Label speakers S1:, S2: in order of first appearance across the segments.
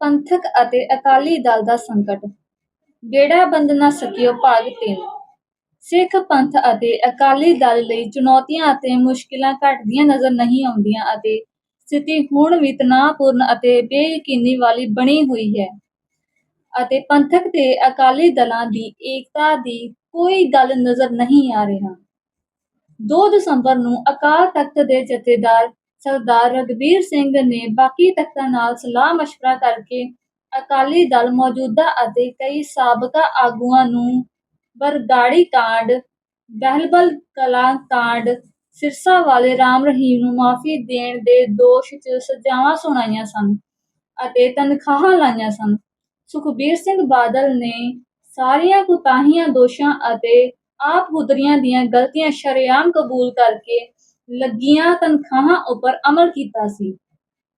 S1: ਪੰਥਕ ਅਤੇ ਅਕਾਲੀ ਦਲ ਦਾ ਸੰਕਟ। ਬੇੜਾ ਬੰਦ ਨਾ ਸਕਿਓ ਭਾਗ 3 ਸਿੱਖ ਪੰਥ ਅਤੇ ਅਕਾਲੀ ਦਲ ਲਈ ਚੁਣੌਤੀਆਂ ਅਤੇ ਮੁਸ਼ਕਿਲਾਂ ਘਟਦੀਆਂ ਨਜ਼ਰ ਨਹੀਂ ਆਉਂਦੀਆਂ ਅਤੇ ਸਥਿਤੀ ਹੁਣ ਵੀ ਤਣਾਅਪੂਰਨ ਅਤੇ ਬੇਯਕੀਨੀ ਵਾਲੀ ਬਣੀ ਹੋਈ ਹੈ। ਅਤੇ ਪੰਥਕ ਤੇ ਅਕਾਲੀ ਦਲਾਂ ਦੀ ਏਕਤਾ ਦੀ ਕੋਈ ਗੱਲ ਨਜ਼ਰ ਨਹੀਂ ਆ ਰਿਹਾ। 2 ਦਸੰਬਰ ਨੂੰ ਅਕਾਲ ਤਖਤ ਦੇ ਜਥੇਦਾਰ ਸਰਦਾਰ ਰਘਬੀਰ ਸਿੰਘ ਨੇ ਬਾਕੀ ਤਖਤਾਂ ਨਾਲ ਸਲਾਹ ਮਸ਼ਵਰਾ ਕਰਕੇ ਅਕਾਲੀ ਦਲ ਮੌਜੂਦਾ ਅਤੇ ਕਈ ਸਾਬਕਾ ਆਗੂਆਂ ਨੂੰ ਬਰਗਾੜੀ ਕਾਂਡ ਬਹਿਬਲ ਕਲਾਂ ਕਾਂਡ, ਸਿਰਸਾ ਵਾਲੇ ਰਾਮ ਰਹੀਮ ਨੂੰ ਮਾਫੀ ਦੇਣ ਦੇ ਦੋਸ਼ 'ਚ ਸਜ਼ਾਵਾਂ ਸੁਣਾਈਆਂ ਸਨ ਅਤੇ ਤਨਖਾਹਾਂ ਲਾਈਆਂ ਸਨ। ਸੁਖਬੀਰ ਸਿੰਘ ਬਾਦਲ ਨੇ ਸਾਰੀਆਂ ਕੁਤਾਹੀਆਂ ਦੋਸ਼ਾਂ ਅਤੇ ਆਪ ਹੁਦਰੀਆਂ ਦੀਆਂ ਗਲਤੀਆਂ ਸ਼ਰੇਆਮ ਕਬੂਲ ਕਰਕੇ ਲੱਗੀਆਂ ਤਨਖਾਹਾਂ ਉੱਪਰ ਅਮਲ ਕੀਤਾ ਸੀ।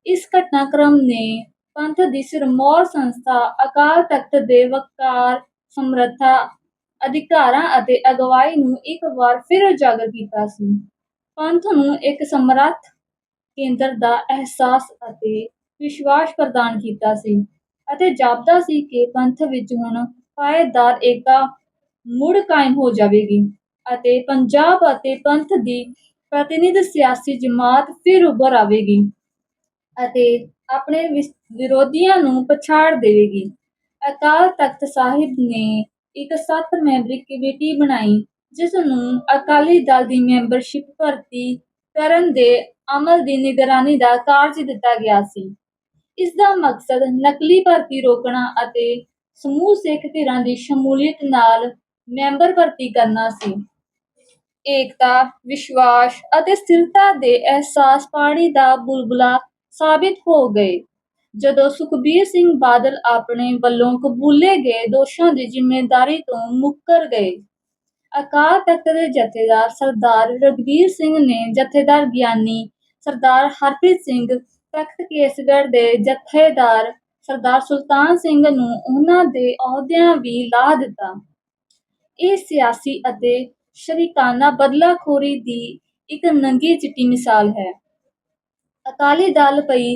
S1: ਇਸ ਘਟਨਾਕ੍ਰਮ ਨੇ ਪੰਥ ਦੀ ਸਿਰਮੌਰ ਸੰਸਥਾ ਅਕਾਲ ਤਖਤ ਦੇ ਵਕਾਰ ਸਮਰੱਥਾ ਅਧਿਕਾਰਾਂ ਅਤੇ ਅਗਵਾਈ ਨੂੰ ਇੱਕ ਵਾਰ ਫਿਰ ਉਜਾਗਰ ਕੀਤਾ ਸੀ। ਪੰਥ ਨੂੰ ਇੱਕ ਸਮਰੱਥ ਕੇਂਦਰ ਦਾ ਅਹਿਸਾਸ ਅਤੇ ਵਿਸ਼ਵਾਸ ਪ੍ਰਦਾਨ ਕੀਤਾ ਸੀ ਅਤੇ ਜਾਪਦਾ ਸੀ ਕਿ ਪੰਥ ਵਿੱਚ ਹੁਣ ਪਾਏਦਾਰ ਏਕਤਾ ਮੁੜ ਕਾਇਮ ਹੋ ਜਾਵੇਗੀ ਅਤੇ ਪੰਜਾਬ ਅਤੇ ਪੰਥ ਦੀ ਪ੍ਰਤੀਨਿਧ ਸਿਆਸੀ ਜਮਾਤ ਫਿਰ ਉੱਭਰ ਆਵੇਗੀ ਅਤੇ ਆਪਣੇ ਵਿਰੋਧੀਆਂ ਨੂੰ ਪਛਾੜ ਦੇਵੇਗੀ। ਅਕਾਲ ਤਖਤ ਸਾਹਿਬ ਨੇ ਇੱਕ ਸੱਤ ਮੈਂਬਰੀ ਕਮੇਟੀ ਬਣਾਈ, ਜਿਸ ਨੂੰ ਅਕਾਲੀ ਦਲ ਦੀ ਮੈਂਬਰਸ਼ਿਪ ਭਰਤੀ ਕਰਨ ਦੇ ਅਮਲ ਦੀ ਨਿਗਰਾਨੀ ਦਾ ਕਾਰਜ ਦਿੱਤਾ ਗਿਆ ਸੀ। ਇਸ ਦਾ ਮਕਸਦ ਨਕਲੀ ਭਰਤੀ ਰੋਕਣਾ ਅਤੇ ਸਮੂਹ ਸਿੱਖ ਧਿਰਾਂ ਦੀ ਸ਼ਮੂਲੀਅਤ ਨਾਲ ਮੈਂਬਰ ਭਰਤੀ ਕਰਨਾ ਸੀ। ਏਕਤਾ, ਵਿਸ਼ਵਾਸ ਅਤੇ ਸਥਿਰਤਾ ਦੇ ਅਹਿਸਾਸ ਪਾਣੀ ਦਾ ਬੁਲਬੁਲਾ ਸਾਬਿਤ ਹੋ ਗਏ। ਜਦੋਂ ਸੁਖਬੀਰ ਸਿੰਘ ਬਾਦਲ ਆਪਣੇ ਵੱਲੋਂ ਕਬੂਲੇ ਗਏ, ਦੋਸ਼ਾਂ ਦੀ ਜ਼ਿੰਮੇਵਾਰੀ ਤੋਂ ਮੁੱਕਰ ਗਏ। ਅਕਾਲ ਤਖਤ ਦੇ ਜਥੇਦਾਰ ਸਰਦਾਰ ਰਘਬੀਰ ਸਿੰਘ ਨੇ ਜਥੇਦਾਰ ਗਿਆਨੀ ਸਰਦਾਰ ਹਰਪ੍ਰੀਤ ਸਿੰਘ, ਤਖਤ ਕੇਸਗੜ੍ਹ ਦੇ ਜਥੇਦਾਰ ਸਰਦਾਰ ਸੁਲਤਾਨ ਸਿੰਘ ਨੂੰ ਉਹਨਾਂ ਦੇ ਅਹੁਦਿਆਂ ਵੀ ਲਾ ਦਿੱਤਾ। ਇਹ ਸਿਆਸੀ ਅਤੇ ਸ਼ਰੀਕਾਨਾ ਬਦਲਾਖੋਰੀ ਦੀ ਇੱਕ ਨੰਗੀ ਚਿੱਟੀ ਮਿਸਾਲ ਹੈ। ਅਕਾਲੀ ਦਲ ਪਈ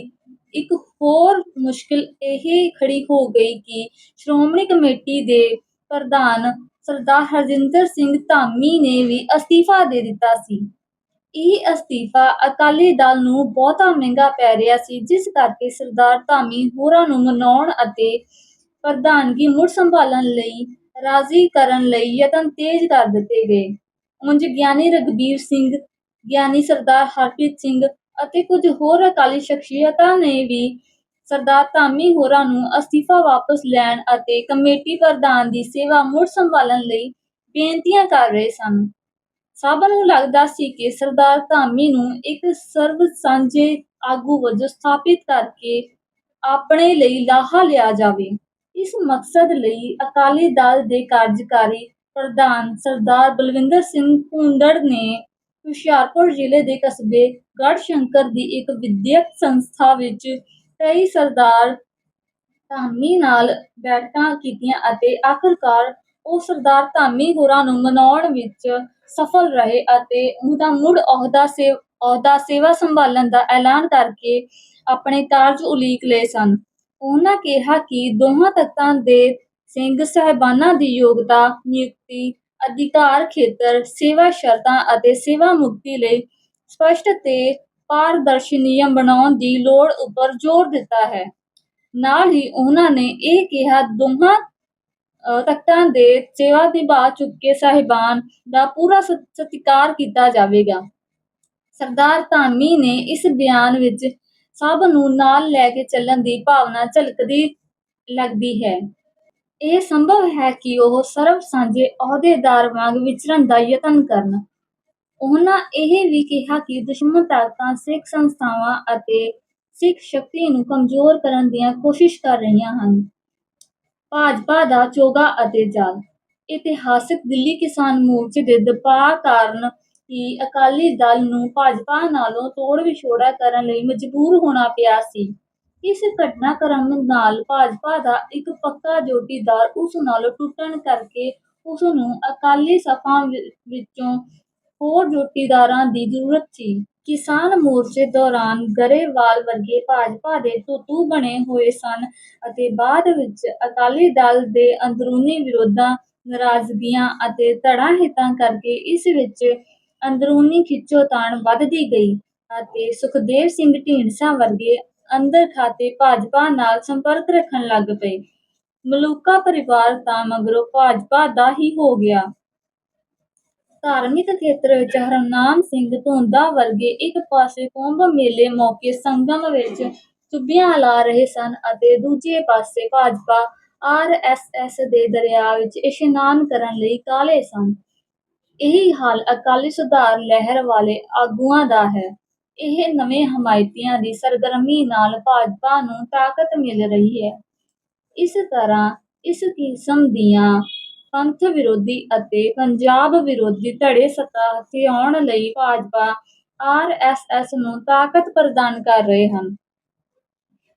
S1: ਇੱਕ ਹੋਰ ਮੁਸ਼ਕਿਲ ਇਹ ਖੜੀ ਹੋ ਗਈ ਕਿ ਸ਼੍ਰੋਮਣੀ ਕਮੇਟੀ ਦੇ ਪ੍ਰਧਾਨ ਸਰਦਾਰ ਹਰਜਿੰਦਰ ਸਿੰਘ ਧਾਮੀ ਨੇ ਵੀ ਅਸਤੀਫਾ ਦੇ ਦਿੱਤਾ ਸੀ। ਇਹ ਅਸਤੀਫਾ ਅਕਾਲੀ ਦਲ ਨੂੰ ਬਹੁਤਾ ਮਹਿੰਗਾ ਪੈ ਰਿਹਾ ਸੀ, ਜਿਸ ਕਰਕੇ ਸਰਦਾਰ ਧਾਮੀ ਹੋਰਾਂ ਨੂੰ ਮਨਾਉਣ ਅਤੇ ਪ੍ਰਧਾਨਗੀ ਮੁੜ ਸੰਭਾਲਣ ਲਈ ਰਾਜ਼ੀ ਕਰਨ ਲਈ ਯਤਨ ਤੇਜ਼ ਕਰ ਦਿੱਤੇ ਗਏ। ਉਂਝ ਗਿਆਨੀ ਰਘਬੀਰ ਸਿੰਘ, ਗਿਆਨੀ ਸਰਦਾਰ ਹਰਪ੍ਰੀਤ ਸਿੰਘ ਅਤੇ ਕੁਝ ਹੋਰ ਅਕਾਲੀ ਸ਼ਖਸੀਅਤਾਂ ਨੇ ਵੀ ਸਰਦਾਰ ਧਾਮੀ ਹੋਰਾਂ ਨੂੰ ਅਸਤੀਫਾ ਵਾਪਸ ਲੈਣ ਅਤੇ ਕਮੇਟੀ ਪ੍ਰਧਾਨ ਦੀ ਸੇਵਾ ਮੁੜ ਸੰਭਾਲਣ ਲਈ ਬੇਨਤੀਆਂ ਕਰ ਰਹੇ ਸਨ। ਸਭ ਨੂੰ ਲੱਗਦਾ ਸੀ ਕਿ ਸਰਦਾਰ ਧਾਮੀ ਨੂੰ ਇੱਕ ਸਰਵ ਸਾਂਝੇ ਆਗੂ ਵਜੋਂ ਸਥਾਪਿਤ ਕਰਕੇ ਆਪਣੇ ਲਈ ਲਾਹਾ ਲਿਆ ਜਾਵੇ। ਇਸ ਮਕਸਦ ਲਈ ਅਕਾਲੀ ਦਲ ਦੇ ਕਾਰਜਕਾਰੀ ਪ੍ਰਧਾਨ ਸਰਦਾਰ ਬਲਵਿੰਦਰ ਸਿੰਘ ਭੁੰਦੜ ਨੇ ਹੁਸ਼ਿਆਰਪੁਰ ਜ਼ਿਲ੍ਹੇ ਦੇ ਕਸਬੇ ਗੜ੍ਹਸ਼ੰਕਰ ਦੀ ਇੱਕ ਵਿਦਿਅਕ ਸੰਸਥਾ ਵਿੱਚ ਕਈ ਸਰਦਾਰ ਧਾਮੀ ਨਾਲ ਬੈਠਕਾਂ ਕੀਤੀਆਂ ਅਤੇ ਆਖਰਕਾਰ ਉਹ ਸਰਦਾਰ ਧਾਮੀ ਹੋਰਾਂ ਨੂੰ ਮਨਾਉਣ ਵਿੱਚ ਸਫਲ ਰਹੇ ਅਤੇ ਉਹਦਾ ਮੁੜ ਅਹੁਦਾ ਸੇ ਅਹੁਦਾ ਸੇਵਾ ਸੰਭਾਲਣ ਦਾ ਐਲਾਨ ਕਰਕੇ ਆਪਣੇ ਕਾਰਜ ਉਲੀਕ ਲਏ ਸਨ। ਉਨ੍ਹਾਂ ਕਿਹਾ ਕਿ ਦੋਹਾਂ ਤਖਤਾਂ ਦੇ ਸਿੰਘ ਸਾਹਿਬਾਨਾਂ ਦੀ ਯੋਗਤਾ, ਨਿਯੁਕਤੀ, ਅਧਿਕਾਰ ਖੇਤਰ, ਸੇਵਾ ਸ਼ਰਤਾਂ ਅਤੇ ਸੇਵਾ ਮੁਕਤੀ ਲਈ ਸਪਸ਼ਟ ਤੇ ਪਾਰਦਰਸ਼ੀ ਨਿਯਮ ਬਣਾਉਣ ਦੀ ਲੋੜ ਉੱਪਰ ਜ਼ੋਰ ਦਿੱਤਾ ਹੈ। ਨਾਲ ਹੀ ਉਹਨਾਂ ਨੇ ਇਹ ਕਿਹਾ, ਦੋਹਾਂ ਤਖਤਾਂ ਦੇ ਸੇਵਾ ਨਿਭਾ ਚੁੱਕੇ ਸਾਹਿਬਾਨ ਦਾ ਪੂਰਾ ਸਤ- ਸਤਿਕਾਰ ਕੀਤਾ ਜਾਵੇਗਾ। ਸਰਦਾਰ ਧਾਮੀ ਨੇ ਇਸ ਬਿਆਨ ਵਿੱਚ ਸਭ ਨੂੰ ਨਾਲ ਲੈ ਕੇ ਚੱਲਣ ਦੀ ਭਾਵਨਾ ਝਲਕਦੀ ਲੱਗਦੀ ਹੈ। ਇਹ ਸੰਭਵ ਹੈ ਕਿ ਉਹ ਸਰਬ ਸਾਂਝੇ ਅਹੁਦੇਦਾਰ ਵਾਂਗ ਵਿਚਰਨ ਦਾ ਯਤਨ ਕਰਨ। ਉਹਨਾਂ ਇਹ ਵੀ ਕਿਹਾ ਕਿ ਦੁਸ਼ਮਣ ਤਾਕਤਾਂ, ਸਿੱਖ ਸੰਸਥਾਵਾਂ ਅਤੇ ਸਿੱਖ ਸ਼ਕਤੀ ਨੂੰ ਕਮਜ਼ੋਰ ਕਰਨ ਦੀਆਂ ਕੋਸ਼ਿਸ਼ ਕਰ ਰਹੀਆਂ ਹਨ। ਭਾਜਪਾ ਦਾ ਚੋਗਾ ਅਤੇ ਜਾਲ। ਇਤਿਹਾਸਕ ਦਿੱਲੀ ਕਿਸਾਨ ਮੋਰਚੇ ਦੇ ਦਬਾਅ ਕਾਰਨ ਹੀ ਅਕਾਲੀ ਦਲ ਨੂੰ ਭਾਜਪਾ ਨਾਲੋਂ ਤੋੜ ਵਿਛੋੜਾ ਕਰਨ ਲਈ ਮਜਬੂਰ ਹੋਣਾ ਪਿਆ ਸੀ। ਇਸ ਘਟਨਾਕ੍ਰਮ ਨਾਲ ਭਾਜਪਾ ਦਾ ਇੱਕ ਪੱਕਾ ਜੋਟੀਦਾਰ ਉਸ ਨਾਲ ਟੁੱਟਣ ਕਰਕੇ ਉਸ ਨੂੰ ਅਕਾਲੀ ਸਭਾ ਵਿੱਚੋਂ ਹੋਰ ਜੋਟੀਦਾਰਾਂ ਦੀ ਜ਼ਰੂਰਤ ਸੀ। ਕਿਸਾਨ ਮੋਰਚੇ ਦੌਰਾਨ ਗਰੇਵਾਲ ਵਰਗੇ ਭਾਜਪਾ ਦੇ ਤੁੱਤੂ ਬਣੇ ਹੋਏ ਸਨ ਅਤੇ ਬਾਅਦ ਵਿੱਚ ਅਕਾਲੀ ਦਲ ਦੇ ਅੰਦਰੂਨੀ ਵਿਰੋਧਾਂ, ਨਾਰਾਜ਼ਗੀਆਂ ਅਤੇ ਧੜਾਂ ਹਿੱਤਾਂ ਕਰਕੇ ਇਸ ਵਿੱਚ ਅੰਦਰੂਨੀ ਖਿੱਚੋਤਾਣ ਵੱਧਦੀ ਗਈ ਅਤੇ ਸੁਖਦੇਵ ਸਿੰਘ ਢੀਂਡਸਾ ਵਰਗੇ ਅੰਦਰ ਖਾਤੇ ਭਾਜਪਾ ਨਾਲ ਸੰਪਰਕ ਰੱਖਣ ਲੱਗ ਪਏ। ਮਲੂਕਾ ਪਰਿਵਾਰ ਤਾਂ ਮਗਰੋਂ ਭਾਜਪਾ ਦਾ ਹੀ ਹੋ ਗਿਆ। ਧਾਰਮਿਕ ਖੇਤਰ ਵਿੱਚ ਹਰਨਾਮ ਸਿੰਘ ਧੁੰਦਾ ਵਰਗੇ ਇੱਕ ਪਾਸੇ ਕੁੰਭ ਮੇਲੇ ਮੌਕੇ ਸੰਗਮ ਵਿੱਚ ਚੁੱਭੀਆਂ ਲਾ ਰਹੇ ਸਨ ਅਤੇ ਦੂਜੇ ਪਾਸੇ ਭਾਜਪਾ ਆਰਐਸਐਸ ਦੇ ਦਰਿਆ ਵਿੱਚ ਇਸ਼ਨਾਨ ਕਰਨ ਲਈ ਕਾਹਲੇ ਸਨ। ਇਹੀ ਹਾਲ ਅਕਾਲੀ ਸੁਧਾਰ ਲਹਿਰ ਵਾਲੇ ਆਗੂਆਂ ਦਾ ਹੈ। ਇਹ ਨਵੇਂ ਹਮਾਇਤੀਆਂ ਦੀ ਸਰਗਰਮੀ ਨਾਲ ਭਾਜਪਾ ਨੂੰ ਤਾਕਤ ਮਿਲ ਰਹੀ ਹੈ। ਇਸ ਤਰ੍ਹਾਂ ਇਸ ਕਿਸਮ ਦੀਆਂ ਪੰਥ ਵਿਰੋਧੀ ਅਤੇ ਪੰਜਾਬ ਵਿਰੋਧੀ ਧੜੇ ਸੱਤਾ ਹਥਿਆਉਣ ਲਈ ਭਾਜਪਾ ਆਰਐਸਐਸ ਨੂੰ ਤਾਕਤ ਪ੍ਰਦਾਨ ਕਰ ਰਹੇ ਹਨ।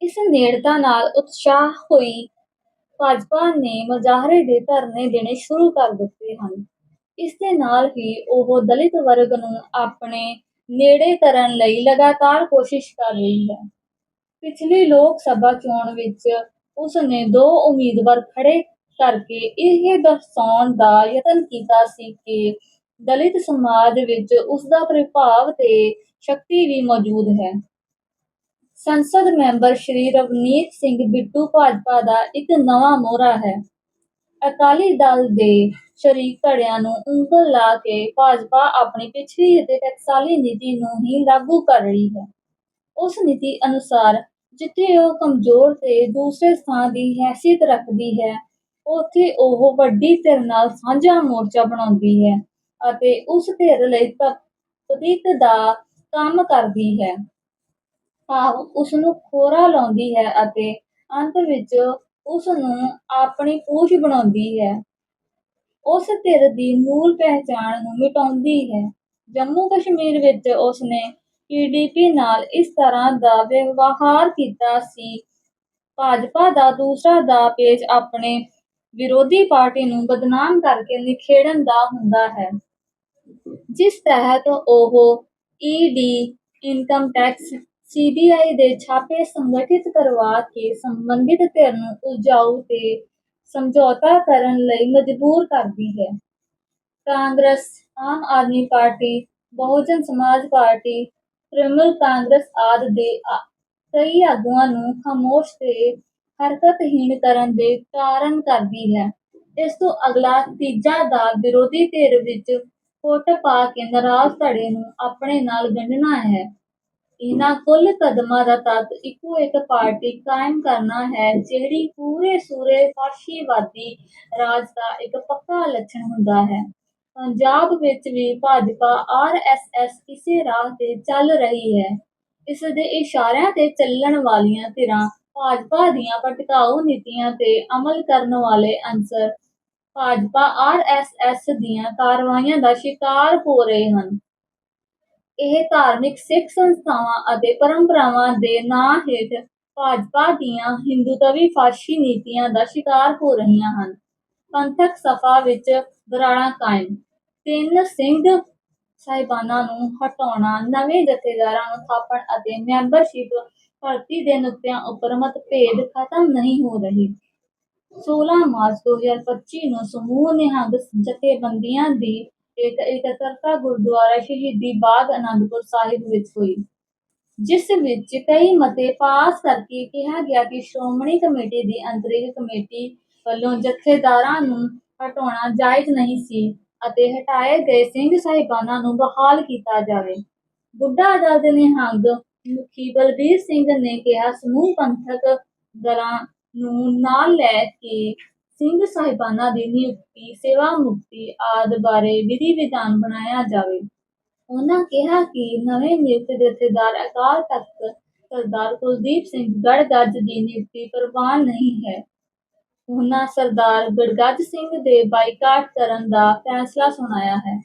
S1: ਇਸ ਨੇੜਤਾ ਨਾਲ ਉਤਸ਼ਾਹ ਹੋਈ ਭਾਜਪਾ ਨੇ ਮੁਜ਼ਾਹਰੇ ਦੇ ਧਰਨੇ ਦੇਣੇ ਸ਼ੁਰੂ ਕਰ ਦਿੱਤੇ ਹਨ। ਇਸ ਦੇ ਨਾਲ ਹੀ ਉਹ ਦਲਿਤ ਵਰਗ ਨੂੰ ਆਪਣੇ ਨੇੜੇ ਕਰਨ ਲਈ ਲਗਾਤਾਰ ਕੋਸ਼ਿਸ਼ ਕਰ ਰਹੀ ਹੈ। ਪਿਛਲੀ ਲੋਕ ਸਭਾ ਚੋਣ ਵਿੱਚ ਉਸ ਨੇ ਦੋ ਉਮੀਦਵਾਰ ਖੜੇ ਕਰਕੇ ਇਹ ਦਰਸਾਉਣ ਦਾ ਯਤਨ ਕੀਤਾ ਸੀ ਕਿ ਦਲਿਤ ਸਮਾਜ ਵਿੱਚ ਉਸ ਦਾ ਪ੍ਰਭਾਵ ਤੇ ਸ਼ਕਤੀ ਵੀ ਮੌਜੂਦ ਹੈ। ਸੰਸਦ ਮੈਂਬਰ ਸ਼੍ਰੀ ਰਵਨੀਤ ਸਿੰਘ ਬਿੱਟੂ ਭਾਜਪਾ ਦਾ ਇੱਕ ਨਵਾਂ ਮੋਹਰਾ ਹੈ। ਅਕਾਲੀ ਦਲ ਦੇ ਸ਼ਰੀਕ ਧੜਿਆਂ ਨੂੰ ਉਂਗਲ ਲਾ ਕੇ ਭਾਜਪਾ ਆਪਣੀ ਪਿਛਲੀ ਅਤੇ ਟਕਸਾਲੀ ਨੀਤੀ ਨੂੰ ਹੀ ਲਾਗੂ ਕਰ ਰਹੀ ਹੈ। ਉਸ ਨੀਤੀ ਅਨੁਸਾਰ ਜਿੱਥੇ ਉਹ ਕਮਜ਼ੋਰ ਤੇ ਦੂਸਰੇ ਸਥਾਨ ਦੀ ਹੈਸੀਅਤ ਰੱਖਦੀ ਹੈ, ਉੱਥੇ ਉਹ ਵੱਡੀ ਧਿਰ ਨਾਲ ਸਾਂਝਾ ਮੋਰਚਾ ਬਣਾਉਂਦੀ ਹੈ ਅਤੇ ਉਸ ਧਿਰ ਲਈ ਤਪਦੀਕ ਦਾ ਕੰਮ ਕਰਦੀ ਹੈ। ਭਾਵ ਉਸ ਨੂੰ ਖੋਰਾ ਲਾਉਂਦੀ ਹੈ ਅਤੇ ਅੰਤ ਵਿੱਚ ਉਸ ਨੂੰ ਆਪਣੀ ਪੂਛ ਬਣਾਉਂਦੀ ਹੈ। ਉਸ ਧਿਰ ਦੀ ਮੂਲ ਪਹਿਚਾਣ ਨੂੰ ਮਿਟਾਉਂਦੀ ਹੈ। ਜੰਮੂ ਕਸ਼ਮੀਰ ਵਿੱਚ ਉਸ ਨੇ ਪੀਡੀਪੀ ਨਾਲ ਇਸ ਤਰ੍ਹਾਂ ਦਾ ਵਿਵਹਾਰ ਕੀਤਾ ਸੀ। ਭਾਜਪਾ ਦਾ ਦੂਸਰਾ ਦਾ ਪੇਜ ਆਪਣੇ ਵਿਰੋਧੀ ਪਾਰਟੀ ਨੂੰ ਬਦਨਾਮ ਕਰਕੇ ਨਿਖੇੜਨ ਦਾ ਹੁੰਦਾ ਹੈ। ਜਿਸ ਤਹਿਤ ਉਹ ਈਡੀ ਇਨਕਮ ਟੈਕਸ ਸੀਬੀਆਈ ਦੇ ਛਾਪੇ ਸੰਗਠਿਤ ਕਰਵਾ ਕੇ ਸੰਬੰਧਿਤ ਧਿਰ ਨੂੰ ਉਲਝਾਊ ਤੇ ਸਮਝੌਤਾ ਕਰਨ ਲਈ ਮਜਬੂਰ ਕਰਦੀ ਹੈ। ਕਾਂਗਰਸ, ਆਮ ਆਦਮੀ ਪਾਰਟੀ, ਬਹੁਜਨ ਸਮਾਜ ਪਾਰਟੀ ਤ੍ਰਿਣਮੂਲ ਕਾਂਗਰਸ ਆਦਿ ਦੇ ਕਈ ਆਗੂਆਂ ਨੂੰ ਖਾਮੋਸ਼ ਤੇ ਹਰਕਤਹੀਣ ਕਰਨ ਦੇ ਕਾਰਨ ਕਰਦੀ ਹੈ। ਇਸ ਤੋਂ ਅਗਲਾ ਤੀਜਾ ਦਾ ਵਿਰੋਧੀ ਧਿਰ ਵਿੱਚ ਫੁੱਟ ਪਾ ਕੇ ਨਾਰਾਜ਼ ਧੜੇ ਨੂੰ ਆਪਣੇ ਨਾਲ ਗੰਢਣਾ ਹੈ। ਇਹਨਾਂ ਕੁੱਲ ਕਦਮਾਂ ਦਾ ਤੱਤ ਇੱਕੋ ਇੱਕ ਪਾਰਟੀ ਕਾਇਮ ਕਰਨਾ ਹੈ, ਜਿਹੜੀ ਪੂਰੇ ਸੂਰੇ ਫਾਸ਼ੀਵਾਦੀ ਰਾਜ ਦਾ ਇੱਕ ਪੱਕਾ ਲੱਛਣ ਹੁੰਦਾ ਹੈ। ਪੰਜਾਬ ਵਿੱਚ ਵੀ ਭਾਜਪਾ ਆਰਐਸਐਸ ਇਸੇ ਰਾਹ ਤੇ ਚੱਲ ਰਹੀ ਹੈ। ਇਸ ਦੇ ਇਸ਼ਾਰਿਆਂ ਤੇ ਚੱਲਣ ਵਾਲੀਆਂ ਧਿਰਾਂ ਭਾਜਪਾ ਦੀਆਂ ਭਟਕਾਊ ਨੀਤੀਆਂ ਤੇ ਅਮਲ ਕਰਨ ਵਾਲੇ ਅਨਸਰ ਭਾਜਪਾ ਆਰਐਸਐਸ ਦੀਆਂ ਕਾਰਵਾਈਆਂ ਦਾ ਸ਼ਿਕਾਰ ਹੋ ਰਹੇ ਹਨ। ਇਹ ਧਾਰਮਿਕ ਸਿੱਖ ਸੰਸਥਾਵਾਂ ਅਤੇ ਪਰੰਪਰਾਵਾਂ ਦੇ ਨਾਂ ਹੇਠ ਭਾਜਪਾ ਦੀਆਂ ਹਿੰਦੂਤਵੀ ਫਾਸ਼ੀ ਨੀਤੀਆਂ ਦਾ ਸ਼ਿਕਾਰ ਹੋ ਰਹੀਆਂ ਹਨ। ਪੰਥਕ ਸਫਾ ਵਿੱਚ ਦਰਾੜਾਂ ਕਾਇਮ। ਤਿੰਨ ਸਿੰਘ ਸਾਹਿਬਾਨਾਂ ਨੂੰ ਹਟਾਉਣਾ, ਨਵੇਂ ਜਥੇਦਾਰਾਂ ਨੂੰ ਥਾਪਣ ਅਤੇ ਮੈਂਬਰਸ਼ਿਪ ਭਰਤੀ ਦੇ ਨੁਕਤਿਆਂ ਉੱਪਰ ਮਤਭੇਦ ਖਤਮ ਨਹੀਂ ਹੋ ਰਹੇ। 16 ਮਾਰਚ 2025 ਨੂੰ ਸਮੂਹ ਨਿਹੰਗ ਜਥੇਬੰਦੀਆਂ ਦੀ ਇਕੱਤਰਤਾ ਗੁਰਦੁਆਰਾ ਸ਼ਹੀਦੀ ਬਾਗ ਅਨੰਦਪੁਰ ਸਾਹਿਬ ਵਿੱਚ ਹੋਈ, ਜਿਸ ਵਿੱਚ ਕਈ ਮਤੇ ਪਾਸ ਕਰਕੇ ਕਿਹਾ ਗਿਆ ਕਿ ਸ਼੍ਰੋਮਣੀ ਕਮੇਟੀ ਦੀ ਅੰਤਰਿਮ ਕਮੇਟੀ ਵੱਲੋਂ ਜਥੇਦਾਰਾਂ ਨੂੰ ਹਟਾਉਣਾ ਜਾਇਜ਼ ਨਹੀਂ ਸੀ ਅਤੇ ਹਟਾਏ ਗਏ ਸਿੰਘ ਸਾਹਿਬਾਨਾਂ ਨੂੰ ਬਹਾਲ ਕੀਤਾ ਜਾਵੇ। ਬੁੱਢਾ ਦਲ ਦੇ ਨਿਹੰਗ ਮੁਖੀ ਬਲਬੀਰ ਸਿੰਘ ਨੇ ਕਿਹਾ, ਸਮੂਹ ਪੰਥਕ ਦਲਾਂ ਨੂੰ ਨਾਲ ਲੈ ਕੇ ਸਿੰਘ ਸਾਹਿਬਾਨਾਂ ਦੀ ਨਿਯੁਕਤੀ, ਸੇਵਾ ਮੁਕਤੀ ਆਦਿ ਬਾਰੇ ਵਿਧੀ ਵਿਧਾਨ ਬਣਾਇਆ ਜਾਵੇ। ਉਹਨਾਂ ਕਿਹਾ ਕਿ ਨਵੇਂ ਨਿਯੁਕਤ ਜਥੇਦਾਰ ਅਕਾਲ ਤਖਤ ਸਰਦਾਰ ਕੁਲਦੀਪ ਸਿੰਘ ਗੜਗੱਜ ਦੀ ਨਿਯੁਕਤੀ ਪ੍ਰਵਾਨ ਨਹੀਂ ਹੈ। ਉਹਨਾਂ ਸਰਦਾਰ ਗੜਗੱਜ ਸਿੰਘ ਦੇ ਬਾਈਕਾਟ ਕਰਨ ਦਾ ਫੈਸਲਾ ਸੁਣਾਇਆ ਹੈ।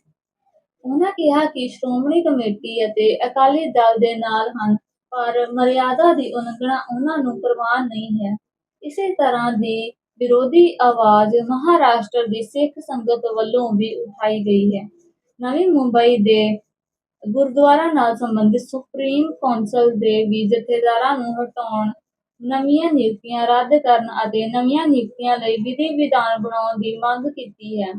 S1: ਉਹਨਾਂ ਕਿਹਾ ਕਿ ਸ਼੍ਰੋਮਣੀ ਕਮੇਟੀ ਅਤੇ ਅਕਾਲੀ ਦਲ ਦੇ ਨਾਲ ਹਨ, ਪਰ ਮਰਿਆਦਾ ਦੀ ਉਲੰਘਣਾ ਉਹਨਾਂ ਨੂੰ ਪ੍ਰਵਾਨ ਨਹੀਂ ਹੈ। ਇਸੇ ਤਰ੍ਹਾਂ ਦੀ ਵਿਰੋਧੀ ਆਵਾਜ਼ ਮਹਾਰਾਸ਼ਟਰ ਦੀ ਸਿੱਖ ਸੰਗਤ ਵੱਲੋਂ ਵੀ ਉਠਾਈ ਗਈ ਹੈ। ਨਵੀਂ ਮੁੰਬਈ ਦੇ ਗੁਰਦੁਆਰਾ ਨਾਲ ਸੰਬੰਧਿਤ ਸੁਪਰੀਮ ਕੌਂਸਲ ਦੇ ਵੀ ਜਥੇਦਾਰਾਂ ਨੂੰ ਹਟਾਉਣ, ਨਵੀਆਂ ਨਿਯੁਕਤੀਆਂ ਰੱਦ ਕਰਨ ਅਤੇ ਨਵੀਆਂ ਨਿਯੁਕਤੀਆਂ ਲਈ ਵਿਧੀ ਵਿਧਾਨ ਬਣਾਉਣ ਦੀ ਮੰਗ ਕੀਤੀ ਹੈ।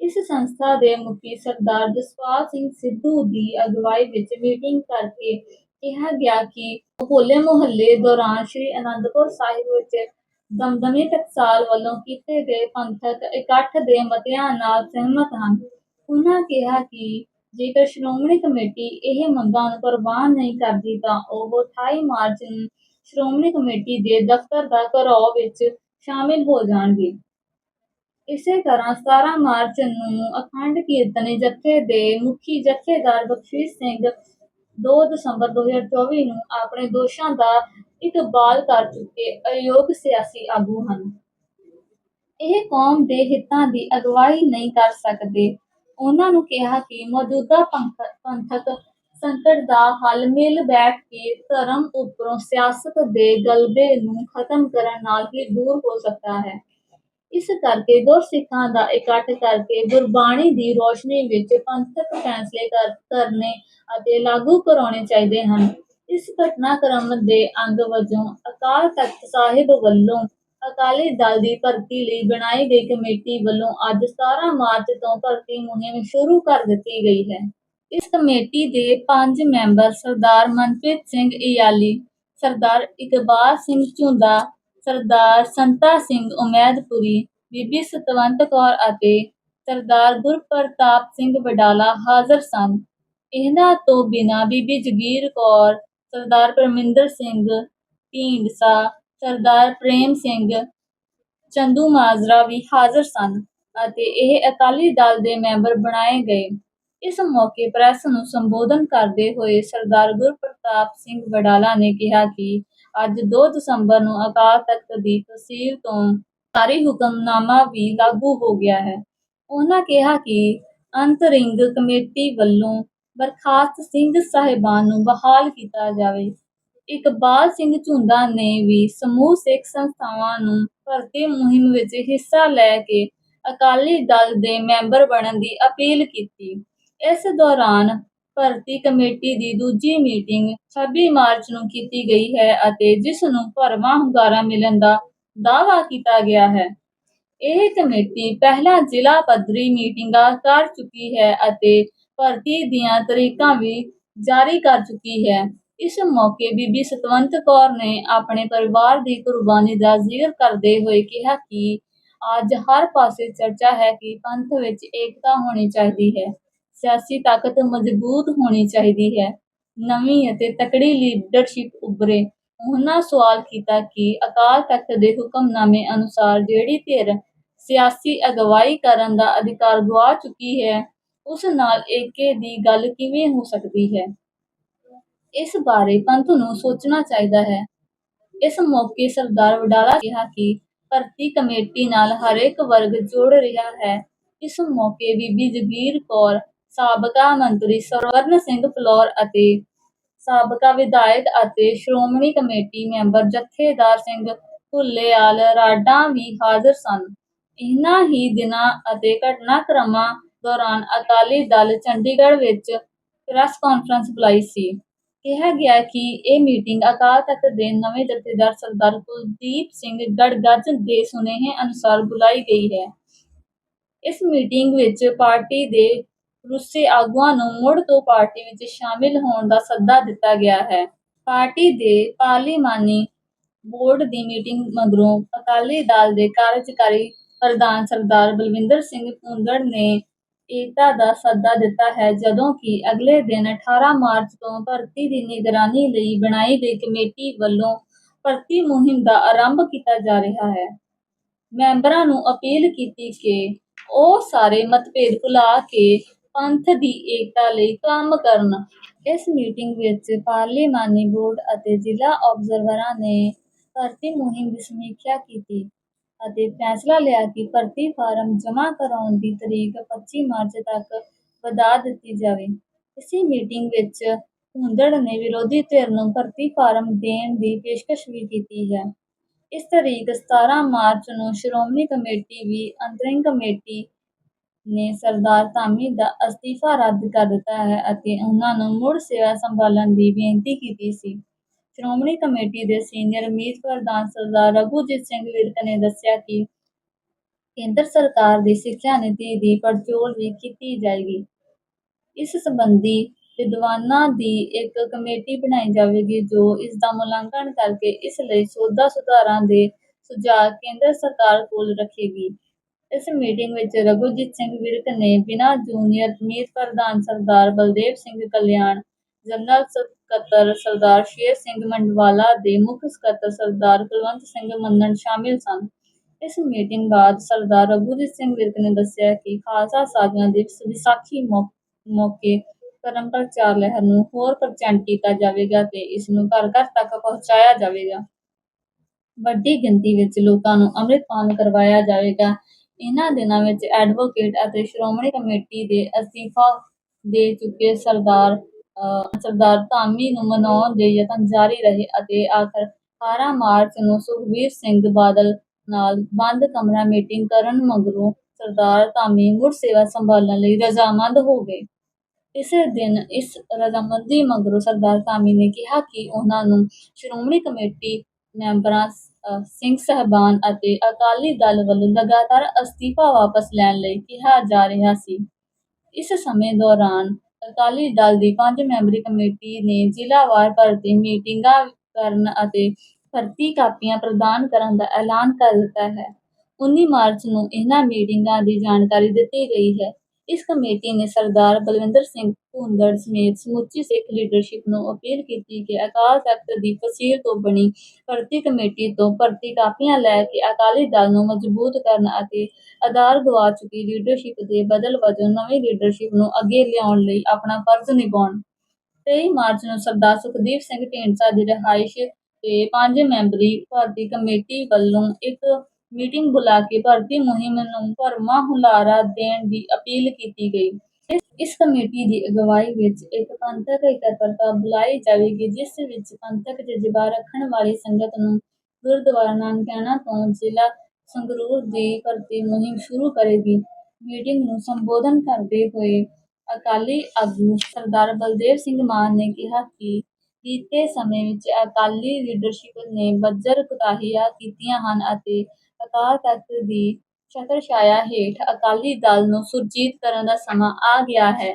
S1: ਇਸ ਸੰਸਥਾ ਦੇ ਮੁਖੀ ਸਰਦਾਰ ਜਸਪਾਲ ਸਿੰਘ ਸਿੱਧੂ ਦੀ ਅਗਵਾਈ ਵਿੱਚ ਮੀਟਿੰਗ ਕਰਕੇ ਕਿਹਾ ਗਿਆ ਕਿ ਹੋਲੇ ਮੁਹੱਲੇ ਦੌਰਾਨ ਸ੍ਰੀ ਅਨੰਦਪੁਰ ਸਾਹਿਬ ਵਿੱਚ ਦਮਦਮੀ ਟਕਸਾਲ ਵੱਲੋਂ ਕੀਤੇ ਗਏ ਪੰਥਕ ਇਕੱਠ ਦੇ ਮਤਿਆਂ ਨਾਲ ਸਹਿਮਤ ਹਨ। ਉਨ੍ਹਾਂ ਕਿਹਾ ਕਿ ਜੇਕਰ ਸ਼੍ਰੋਮਣੀ ਕਮੇਟੀ ਇਹ ਮੰਗਾਂ ਨੂੰ ਪ੍ਰਵਾਨ ਨਹੀਂ ਕਰਦੀ ਤਾਂ ਉਹ 28 ਮਾਰਚ ਨੂੰ ਸ਼੍ਰੋਮਣੀ ਕਮੇਟੀ ਦੇ ਦਫ਼ਤਰ ਦਾ ਘਿਰਾਓ ਵਿੱਚ ਸ਼ਾਮਿਲ ਹੋ ਜਾਣਗੇ। ਇਸੇ ਤਰ੍ਹਾਂ 17 ਮਾਰਚ ਨੂੰ ਅਖੰਡ ਕੀਰਤਨੀ ਜਥੇ ਦੇ ਮੁਖੀ ਜਥੇਦਾਰ ਬਖਸ਼ੀਸ਼ ਸਿੰਘ 2 ਦਸੰਬਰ 2024 ਨੂੰ ਆਪਣੇ ਦੋਸ਼ਾਂ ਦਾ ਇਕਬਾਲ ਕਰ ਚੁੱਕੇ ਅਯੋਗ ਸਿਆਸੀ ਆਗੂ ਹਨ। ਇਹ ਕੌਮ ਦੇ ਹਿੱਤਾਂ ਦੀ ਅਗਵਾਈ ਨਹੀਂ ਕਰ ਸਕਦੇ। ਉਹਨਾਂ ਨੂੰ ਕਿਹਾ ਕਿ ਮੌਜੂਦਾ ਪੰਥ- ਪੰਥਕ ਸੰਕਟ ਦਾ ਹੱਲ ਮਿਲ ਬੈਠ ਕੇ ਧਰਮ ਉੱਪਰੋਂ ਸਿਆਸਤ ਦੇ ਗਲਬੇ ਨੂੰ ਖਤਮ ਕਰਨ ਨਾਲ ਹੀ ਦੂਰ ਹੋ ਸਕਦਾ ਹੈ। ਇਸ ਕਰਕੇ ਗੁਰਸਿੱਖਾਂ ਦਾ ਇਕੱਠ ਕਰਕੇ ਗੁਰਬਾਣੀ ਦੀ ਰੋਸ਼ਨੀ ਵਿੱਚ ਪੰਥਕ ਫੈਸਲੇ ਕਰ- ਕਰਨੇ ਅਤੇ ਲਾਗੂ ਕਰਾਉਣੇ ਚਾਹੀਦੇ ਹਨ। ਇਸ ਘਟਨਾਕ੍ਰਮ ਦੇ ਅੰਗ ਵਜੋਂ ਅਕਾਲ ਤਖਤ ਸਾਹਿਬ ਵੱਲੋਂ ਅਕਾਲੀ ਦਲ ਦੀ ਭਰਤੀ ਲਈ ਬਣਾਈ ਗਈ ਕਮੇਟੀ ਵੱਲੋਂ ਅੱਜ 17 ਮਾਰਚ ਤੋਂ ਭਰਤੀ ਮੁਹਿੰਮ ਸ਼ੁਰੂ ਕਰ ਦਿੱਤੀ ਗਈ ਹੈ। ਇਸ ਕਮੇਟੀ ਦੇ ਪੰਜ ਮੈਂਬਰ ਸਰਦਾਰ ਮਨਪ੍ਰੀਤ ਸਿੰਘ ਇਯਾਲੀ ਸਰਦਾਰ ਇਕਬਾਲ ਸਿੰਘ ਝੁੰਦਾ ਸਰਦਾਰ ਸੰਤਾ ਸਿੰਘ ਉਮੈਦਪੁਰੀ, ਬੀਬੀ ਸਤਵੰਤ ਕੌਰ ਅਤੇ ਸਰਦਾਰ ਗੁਰਪ੍ਰਤਾਪ ਸਿੰਘ ਵਡਾਲਾ ਹਾਜ਼ਰ ਸਨ। ਇਹਨਾਂ ਤੋਂ ਬਿਨਾਂ ਬੀਬੀ ਜਗੀਰ ਕੌਰ, ਸਰਦਾਰ ਪਰਮਿੰਦਰ ਸਿੰਘ ਢੀਂਡਸਾ ਸਰਦਾਰ ਪ੍ਰੇਮ ਸਿੰਘ, ਚੰਦੂ ਮਾਜਰਾ ਵੀ ਹਾਜ਼ਰ ਸਨ ਅਤੇ ਇਹ ਅਕਾਲੀ ਦਲ ਦੇ ਮੈਂਬਰ ਬਣਾਏ ਗਏ। ਇਸ ਮੌਕੇ ਪ੍ਰੈਸ ਨੂੰ ਸੰਬੋਧਨ ਕਰਦੇ ਹੋਏ ਸਰਦਾਰ ਗੁਰਪ੍ਰਤਾਪ ਸਿੰਘ ਵਡਾਲਾ ਨੇ ਕਿਹਾ ਕਿ ਅੱਜ 2 ਦਸੰਬਰ ਨੂੰ ਅਕਾਲ ਤਖਤ ਦੀ ਤਹਿਸੀਲ ਤੋਂ ਸਾਰੀ ਹੁਕਮਨਾਮਾ ਵੀ ਲਾਗੂ ਹੋ ਗਿਆ ਹੈ। ਉਹਨਾਂ ਕਿਹਾ ਕਿ ਅੰਤਰਿੰਗ ਕਮੇਟੀ ਵੱਲੋਂ ਬਰਖਾਸਤ ਸਿੰਘ ਸਾਹਿਬਾਨ ਨੂੰ ਬਹਾਲ ਕੀਤਾ ਜਾਵੇ। ਇਕਬਾਲ ਸਿੰਘ ਝੁੰਦਾ ਨੇ ਵੀ ਸਮੂਹ ਸਿੱਖ ਸੰਸਥਾਵਾਂ ਨੂੰ ਭਰਤੀ ਮੁਹਿੰਮ ਵਿੱਚ ਹਿੱਸਾ ਲੈ ਕੇ ਅਕਾਲੀ ਦਲ ਦੇ ਮੈਂਬਰ ਬਣਨ ਦੀ ਅਪੀਲ ਕੀਤੀ। ਇਸ ਦੌਰਾਨ ਭਰਤੀ ਕਮੇਟੀ ਦੀ ਦੂਜੀ ਮੀਟਿੰਗ 26 ਮਾਰਚ ਨੂੰ ਕੀਤੀ ਗਈ ਹੈ ਅਤੇ ਜਿਸ ਨੂੰ ਭਰਵਾਂ ਹੁੰਗਾਰਾ ਮਿਲਣ ਦਾ ਦਾਅਵਾ ਕੀਤਾ ਗਿਆ ਹੈ। ਇਹ ਕਮੇਟੀ ਪਹਿਲਾਂ ਜ਼ਿਲ੍ਹਾ ਪੱਧਰੀ ਮੀਟਿੰਗਾਂ ਕਰ ਚੁੱਕੀ ਹੈ ਅਤੇ ਭਰਤੀ ਦੀਆਂ ਤਰੀਕਾਂ ਵੀ ਜਾਰੀ ਕਰ ਚੁੱਕੀ ਹੈ। ਇਸ ਮੌਕੇ ਬੀਬੀ ਸਤਵੰਤ ਕੌਰ ਨੇ ਆਪਣੇ ਪਰਿਵਾਰ ਦੀ ਕੁਰਬਾਨੀ ਦਾ ਜ਼ਿਕਰ ਕਰਦੇ ਹੋਏ ਕਿਹਾ ਕਿ ਅੱਜ ਹਰ ਪਾਸੇ ਚਰਚਾ ਹੈ ਕਿ ਪੰਥ ਵਿੱਚ ਏਕਤਾ ਹੋਣੀ ਚਾਹੀਦੀ ਹੈ। ਸਿਆਸੀ ਤਾਕਤ ਮਜ਼ਬੂਤ ਹੋਣੀ ਚਾਹੀਦੀ ਹੈ। ਨਵੀਂ ਅਤੇ ਤਕੜੀ ਲੀਡਰਸ਼ਿਪ ਉੱਭਰੇ। ਉਹਨਾਂ ਸਵਾਲ ਕੀਤਾ ਕਿ ਅਕਾਲ ਤਖਤ ਦੇ ਹੁਕਮਨਾਮੇ ਅਨੁਸਾਰ ਜਿਹੜੀ ਧਿਰ ਸਿਆਸੀ ਅਗਵਾਈ ਕਰਨ ਦਾ ਅਧਿਕਾਰ ਗਵਾ ਚੁੱਕੀ ਹੈ, ਉਸ ਨਾਲ ਏਕੇ ਦੀ ਗੱਲ ਕਿਵੇਂ ਹੋ ਸਕਦੀ ਹੈ? ਇਸ ਬਾਰੇ ਪੰਥ ਨੂੰ ਸੋਚਣਾ ਚਾਹੀਦਾ ਹੈ। ਇਸ ਮੌਕੇ ਸਰਦਾਰ ਵਡਾਲਾ ਕਿਹਾ ਕਿ ਭਰਤੀ ਕਮੇਟੀ ਨਾਲ ਹਰੇਕ ਵਰਗ ਜੁੜ ਰਿਹਾ ਹੈ। ਇਸ ਮੌਕੇ ਬੀਬੀ ਜਗੀਰ ਕੌਰ ਸਾਬਕਾ ਮੰਤਰੀ ਸਰਵਰਨ ਸਿੰਘ ਫਲੋਰ ਅਤੇ ਸਾਬਕਾ ਵਿਧਾਇਕ ਅਤੇ ਸ਼੍ਰੋਮਣੀ ਕਮੇਟੀ ਮੈਂਬਰ ਜਥੇਦਾਰ ਸਿੰਘ ਭੁੱਲੇਆਲ ਰਾਡਾ ਵੀ ਹਾਜ਼ਰ ਸਨ। ਇਹਨਾਂ ਹੀ ਦਿਨਾਂ ਅਤੇ ਘਟਨਾਕ੍ਰਮਾਂ ਦੌਰਾਨ ਅਕਾਲੀ ਦਲ ਚੰਡੀਗੜ੍ਹ ਵਿੱਚ ਪ੍ਰੈਸ ਕਾਨਫਰੰਸ ਬੁਲਾਈ ਸੀ। ਕਿਹਾ ਗਿਆ ਕਿ ਇਹ ਮੀਟਿੰਗ ਅਕਾਲ ਤਖਤ ਦੇ ਨਵੇਂ ਜਥੇਦਾਰ ਸਰਦਾਰ ਕੁਲਦੀਪ ਸਿੰਘ ਗੜਗੱਜ ਦੇ ਸੁਨੇਹੇ ਅਨੁਸਾਰ ਬੁਲਾਈ ਗਈ ਹੈ। ਇਸ ਮੀਟਿੰਗ ਵਿੱਚ ਪਾਰਟੀ ਦੇ ਰੁੱਸੇ ਆਗੂਆਂ ਨੂੰ ਮੁੜ ਤੋਂ ਪਾਰਟੀ ਵਿੱਚ ਸ਼ਾਮਿਲ ਹੋਣ ਦਾ ਸੱਦਾ ਦਿੱਤਾ ਗਿਆ ਹੈ। ਪਾਰਟੀ ਦੇ ਪਾਰਲੀਮਾਨੀ ਬੋਰਡ ਦੀ ਮੀਟਿੰਗ ਮਗਰੋਂ ਅਕਾਲੀ ਦਲ ਦੇ ਕਾਰਜਕਾਰੀ ਪ੍ਰਧਾਨ ਸਰਦਾਰ ਬਲਵਿੰਦਰ ਸਿੰਘ ਭੁੰਦੜ ਨੇ ਏਕਤਾ ਦਾ ਸੱਦਾ ਦਿੱਤਾ ਹੈ, ਜਦੋਂ ਕਿ ਅਗਲੇ ਦਿਨ 18 ਮਾਰਚ ਤੋਂ ਭਰਤੀ ਦੀ ਨਿਗਰਾਨੀ ਲਈ ਬਣਾਈ ਗਈ ਕਮੇਟੀ ਵੱਲੋਂ ਭਰਤੀ ਮੁਹਿੰਮ ਦਾ ਆਰੰਭ ਕੀਤਾ ਜਾ ਰਿਹਾ ਹੈ। ਮੈਂਬਰਾਂ ਨੂੰ ਅਪੀਲ ਕੀਤੀ ਕਿ ਉਹ ਸਾਰੇ ਮਤਭੇਦ ਭੁਲਾ ਕੇ ਪੰਥ ਦੀ ਏਕਤਾ ਲਈ ਕੰਮ ਕਰਨ। ਇਸ ਮੀਟਿੰਗ ਵਿੱਚ ਪਾਰਲੀਮਾਨੀ ਬੋਰਡ ਅਤੇ ਜ਼ਿਲ੍ਹਾ ਆਬਜ਼ਰਵਰਾਂ ਨੇ ਭਰਤੀ ਮੁਹਿੰਮ ਦੀ ਸਮੀਖਿਆ ਕੀਤੀ ਅਤੇ ਫੈਸਲਾ ਲਿਆ ਕਿ ਭਰਤੀ ਫਾਰਮ ਜਮ੍ਹਾਂ ਕਰਾਉਣ ਦੀ ਤਰੀਕ 25 ਮਾਰਚ ਤੱਕ ਵਧਾ ਦਿੱਤੀ ਜਾਵੇ। ਇਸੇ ਮੀਟਿੰਗ ਵਿੱਚ ਹੁੰਦੜ ਨੇ ਵਿਰੋਧੀ ਧਿਰ ਨੂੰ ਭਰਤੀ ਫਾਰਮ ਦੇਣ ਦੀ ਪੇਸ਼ਕਸ਼ ਵੀ ਕੀਤੀ ਹੈ। ਇਸ ਤਰੀਕ 17 ਮਾਰਚ ਨੂੰ ਸ਼੍ਰੋਮਣੀ ਕਮੇਟੀ ਵੀ ਅੰਤਰਿੰਗ ਕਮੇਟੀ ਨੇ ਸਰਦਾਰ ਧਾਮੀ ਦਾ ਅਸਤੀਫਾ ਰੱਦ ਕਰ ਦਿੱਤਾ ਹੈ ਅਤੇ ਉਹਨਾਂ ਨੂੰ ਮੁੜ ਸੇਵਾ ਸੰਭਾਲਣ ਦੀ ਬੇਨਤੀ ਕੀਤੀ ਸੀ। ਸ਼੍ਰੋਮਣੀ ਕਮੇਟੀ ਦੇ ਸੀਨੀਅਰ ਮੀਤ ਪ੍ਰਧਾਨ ਸਰਦਾਰ ਰਘੂਜੀਤ ਸਿੰਘ ਵਿਰਕ ਨੇ ਦੱਸਿਆ ਕਿ ਕੇਂਦਰ ਸਰਕਾਰ ਦੀ ਸਿੱਖਿਆ ਨੀਤੀ ਦੀ ਪੜਚੋਲ ਵੀ ਕੀਤੀ ਜਾਏਗੀ। ਇਸ ਸੰਬੰਧੀ ਵਿਦਵਾਨਾਂ ਦੀ ਇੱਕ ਕਮੇਟੀ ਬਣਾਈ ਜਾਵੇਗੀ ਜੋ ਇਸਦਾ ਮੁਲਾਂਕਣ ਕਰਕੇ ਇਸ ਲਈ ਸੋਧਾਂ ਸੁਧਾਰਾਂ ਦੇ ਸੁਝਾਅ ਕੇਂਦਰ ਸਰਕਾਰ ਕੋਲ ਰੱਖੇਗੀ। ਇਸ ਮੀਟਿੰਗ ਵਿੱਚ ਰਘੁਜੀਤ ਸਿੰਘ ਵਿਰਕ ਨੇ ਬਿਨਾਂ ਜੂਨੀਅਰ ਮੀਤ ਪ੍ਰਧਾਨ ਸਰਦਾਰ ਬਲਦੇਵ ਸਿੰਘ ਕਲਿਆਣ, ਜਨਰਲ ਸਕੱਤਰ ਸਰਦਾਰ ਸ਼ੇਰ ਸਿੰਘ ਮੰਡਵਾਲਾ ਦੇ ਮੁੱਖ ਸਕੱਤਰ ਸਰਦਾਰ ਕੁਲਵੰਤ ਸਿੰਘ ਮੰਨਣ ਸ਼ਾਮਿਲ ਸਨ। ਇਸ ਮੀਟਿੰਗ ਬਾਅਦ ਸਰਦਾਰ ਰਘੂਜੀਤ ਸਿੰਘ ਵਿਰਕ ਨੇ ਦੱਸਿਆ ਕਿ ਖਾਲਸਾ ਸਾਜਨਾ ਦਿਵਸ ਵਿਸਾਖੀ ਮੌਕੇ ਧਰਮ ਪ੍ਰਚਾਰ ਲਹਿਰ ਨੂੰ ਹੋਰ ਪ੍ਰਚੰਡ ਕੀਤਾ ਜਾਵੇਗਾ ਤੇ ਇਸਨੂੰ ਘਰ ਘਰ ਤੱਕ ਪਹੁੰਚਾਇਆ ਜਾਵੇਗਾ। ਵੱਡੀ ਗਿਣਤੀ ਵਿੱਚ ਲੋਕਾਂ ਨੂੰ ਅੰਮ੍ਰਿਤਪਾਨ ਕਰਵਾਇਆ ਜਾਵੇਗਾ। ਇਨ੍ਹਾਂ ਦਿਨਾਂ ਵਿੱਚ ਐਡਵੋਕੇਟ ਅਤੇ ਸ਼੍ਰੋਮਣੀ ਕਮੇਟੀ ਦੇ ਅਸਤੀਫਾ ਦੇ ਚੁੱਕੇ ਸਰਦਾਰ ਧਾਮੀ ਨੂੰ ਮਨਾਉਣ ਦੇ ਯਤਨ ਜਾਰੀ ਰਹੇ ਅਤੇ ਆਖਰ ਅਠਾਰਾਂ ਮਾਰਚ ਨੂੰ ਸੁਖਬੀਰ ਸਿੰਘ ਬਾਦਲ ਨਾਲ ਬੰਦ ਕਮਰਾ ਮੀਟਿੰਗ ਕਰਨ ਮਗਰੋਂ ਸਰਦਾਰ ਧਾਮੀ ਮੁੜ ਸੇਵਾ ਸੰਭਾਲਣ ਲਈ ਰਜ਼ਾਮੰਦ ਹੋ ਗਏ। ਇਸੇ ਦਿਨ ਇਸ ਰਜ਼ਾਮੰਦੀ ਮਗਰੋਂ ਸਰਦਾਰ ਧਾਮੀ ਨੇ ਕਿਹਾ ਕਿ ਉਹਨਾਂ ਨੂੰ ਸ਼੍ਰੋਮਣੀ ਕਮੇਟੀ ਮੈਂਬਰਾਂ, ਸਿੰਘ ਸਾਹਿਬਾਨ ਅਤੇ ਅਕਾਲੀ ਦਲ ਵੱਲੋਂ ਲਗਾਤਾਰ ਅਸਤੀਫਾ ਵਾਪਸ ਲੈਣ ਲਈ ਕਿਹਾ ਜਾ ਰਿਹਾ ਸੀ। ਇਸ ਸਮੇਂ ਦੌਰਾਨ ਅਕਾਲੀ ਦਲ ਦੀ ਪੰਜ ਮੈਂਬਰੀ ਕਮੇਟੀ ਨੇ ਜ਼ਿਲ੍ਹਾ ਵਾਰ ਭਰਤੀ ਮੀਟਿੰਗਾਂ ਕਰਨ ਅਤੇ ਭਰਤੀ ਕਾਪੀਆਂ ਪ੍ਰਦਾਨ ਕਰਨ ਦਾ ਐਲਾਨ ਕਰ ਦਿੱਤਾ ਹੈ। ਉੱਨੀ ਮਾਰਚ ਨੂੰ ਇਹਨਾਂ ਮੀਟਿੰਗਾਂ ਦੀ ਜਾਣਕਾਰੀ ਦਿੱਤੀ ਗਈ ਹੈ। ਇਸ ਕਮੇਟੀ ਨੇ ਸਰਦਾਰ ਬਲਵਿੰਦਰ ਸਿੰਘ ਭੂੰਦੜ ਸਮੇਤ ਸਮੁੱਚੀ ਸਿੱਖ ਲੀਡਰਸ਼ਿਪ ਨੂੰ ਅਪੀਲ ਕੀਤੀ ਕਿ ਅਕਾਲ ਤਖ਼ਤ ਦੀ ਫਸੀਲ ਤੋਂ ਬਣੀ ਭਰਤੀ ਕਮੇਟੀ ਤੋਂ ਭਰਤੀ ਕਾਪੀਆਂ ਲੈ ਕੇ ਅਕਾਲੀ ਦਲ ਨੂੰ ਮਜ਼ਬੂਤ ਕਰਨ ਅਤੇ ਆਧਾਰ ਗਵਾ ਚੁੱਕੀ ਲੀਡਰਸ਼ਿਪ ਦੇ ਬਦਲ ਵਜੋਂ ਨਵੀਂ ਲੀਡਰਸ਼ਿਪ ਨੂੰ ਅੱਗੇ ਲਿਆਉਣ ਲਈ ਆਪਣਾ ਫਰਜ਼ ਨਿਭਾਉਣ। ਤੇਈ ਮਾਰਚ ਨੂੰ ਸਰਦਾਰ ਸੁਖਦੀਪ ਸਿੰਘ ਢੀਂਡਸਾ ਦੀ ਰਿਹਾਇਸ਼ ਤੇ ਪੰਜ ਮੈਂਬਰੀ ਭਰਤੀ ਕਮੇਟੀ ਵੱਲੋਂ ਇੱਕ ਮੀਟਿੰਗ ਬੁਲਾ ਕੇ ਭਰਤੀ ਮੁਹਿੰਮ ਨੂੰ ਭਰਵਾਂ ਹੁੰਗਾਰਾ ਦੇਣ ਦੀ ਅਪੀਲ ਕੀਤੀ ਗਈ। ਇਸ ਕਮੇਟੀ ਦੀ ਅਗਵਾਈ ਵਿੱਚ ਇੱਕ ਪੰਥਕ ਇਕੱਤਰਤਾ ਬੁਲਾਈ ਜਾਵੇਗੀ, ਜਿਸ ਵਿੱਚ ਪੰਥਕ ਜਜ਼ਬਾ ਰੱਖਣ ਵਾਲੀ ਸੰਗਤ ਨੂੰ ਗੁਰਦੁਆਰਾ ਨਾਨਕਿਆਣਾ ਤੋਂ ਜ਼ਿਲ੍ਹਾ ਸੰਗਰੂਰ ਦੀ ਭਰਤੀ ਮੁਹਿੰਮ ਸ਼ੁਰੂ ਕਰੇਗੀ। ਮੀਟਿੰਗ ਨੂੰ ਸੰਬੋਧਨ ਕਰਦੇ ਹੋਏ ਅਕਾਲੀ ਆਗੂ ਸਰਦਾਰ ਬਲਦੇਵ ਸਿੰਘ ਮਾਨ ਨੇ ਕਿਹਾ ਕਿ ਬੀਤੇ ਸਮੇਂ ਵਿੱਚ ਅਕਾਲੀ ਲੀਡਰਸ਼ਿਪ ਨੇ ਬੱਜਰ ਕੁਤਾਹੀਆਂ ਕੀਤੀਆਂ ਹਨ ਅਤੇ ਅਕਾਲ ਤਖ਼ਤ ਦੀ ਛਤਰਛਾਇਆ ਹੇਠ ਅਕਾਲੀ ਦਲ ਨੂੰ ਸੁਰਜੀਤ ਕਰਨ ਦਾ ਸਮਾਂ ਆ ਗਿਆ ਹੈ।